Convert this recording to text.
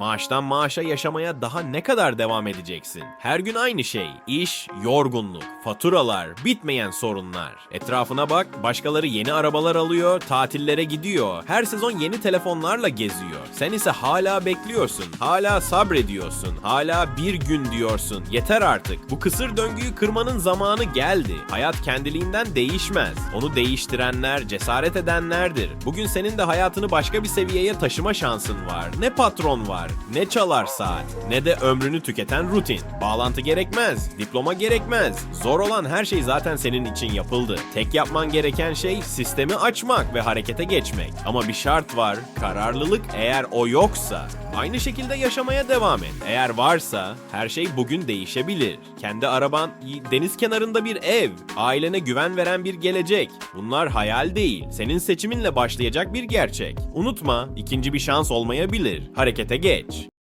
Maaştan maaşa yaşamaya daha ne kadar devam edeceksin? Her gün aynı şey. İş, yorgunluk, faturalar, bitmeyen sorunlar. Etrafına bak, başkaları yeni arabalar alıyor, tatillere gidiyor. Her sezon yeni telefonlarla geziyor. Sen ise hala bekliyorsun, hala sabrediyorsun, hala bir gün diyorsun. Yeter artık. Bu kısır döngüyü kırmanın zamanı geldi. Hayat kendiliğinden değişmez. Onu değiştirenler, cesaret edenlerdir. Bugün senin de hayatını başka bir seviyeye taşıma şansın var. Ne patron var, ne çalar saat, ne de ömrünü tüketen rutin. Bağlantı gerekmez, diploma gerekmez. Zor olan her şey zaten senin için yapıldı. Tek yapman gereken şey sistemi açmak ve harekete geçmek. Ama bir şart var, kararlılık eğer o yoksa Aynı şekilde yaşamaya devam et. Eğer varsa her şey bugün değişebilir. Kendi araban, deniz kenarında bir ev, ailene güven veren bir gelecek. Bunlar hayal değil. Senin seçiminle başlayacak bir gerçek. Unutma, ikinci bir şans olmayabilir. Harekete geç.